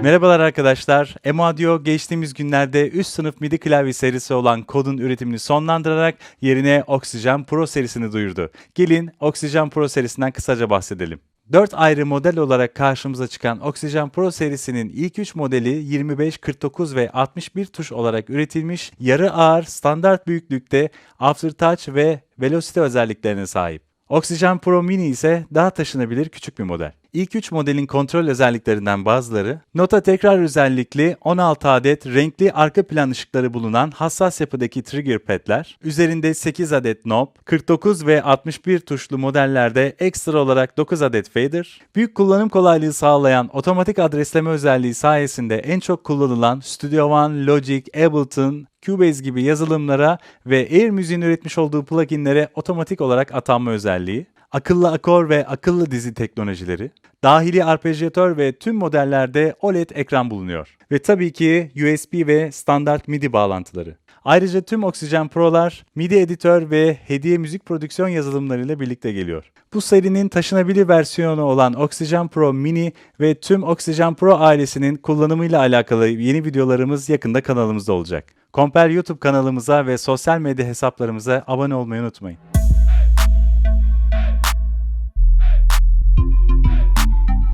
Merhabalar arkadaşlar. Emadio geçtiğimiz günlerde üst sınıf MIDI klavye serisi olan Kod'un üretimini sonlandırarak yerine Oxygen Pro serisini duyurdu. Gelin Oxygen Pro serisinden kısaca bahsedelim. 4 ayrı model olarak karşımıza çıkan Oxygen Pro serisinin ilk 3 modeli 25, 49 ve 61 tuş olarak üretilmiş, yarı ağır, standart büyüklükte aftertouch ve velocity özelliklerine sahip. Oxygen Pro Mini ise daha taşınabilir küçük bir model. İlk 3 modelin kontrol özelliklerinden bazıları, nota tekrar özellikli 16 adet renkli arka plan ışıkları bulunan hassas yapıdaki trigger padler, üzerinde 8 adet knob, 49 ve 61 tuşlu modellerde ekstra olarak 9 adet fader, büyük kullanım kolaylığı sağlayan otomatik adresleme özelliği sayesinde en çok kullanılan Studio One, Logic, Ableton, Cubase gibi yazılımlara ve Air Müziğin üretmiş olduğu pluginlere otomatik olarak atanma özelliği, akıllı akor ve akıllı dizi teknolojileri, dahili arpejiyatör ve tüm modellerde OLED ekran bulunuyor. Ve tabii ki USB ve standart MIDI bağlantıları. Ayrıca tüm Oxygen Pro'lar MIDI editör ve hediye müzik prodüksiyon yazılımlarıyla birlikte geliyor. Bu serinin taşınabilir versiyonu olan Oxygen Pro Mini ve tüm Oxygen Pro ailesinin kullanımıyla alakalı yeni videolarımız yakında kanalımızda olacak. Komper YouTube kanalımıza ve sosyal medya hesaplarımıza abone olmayı unutmayın.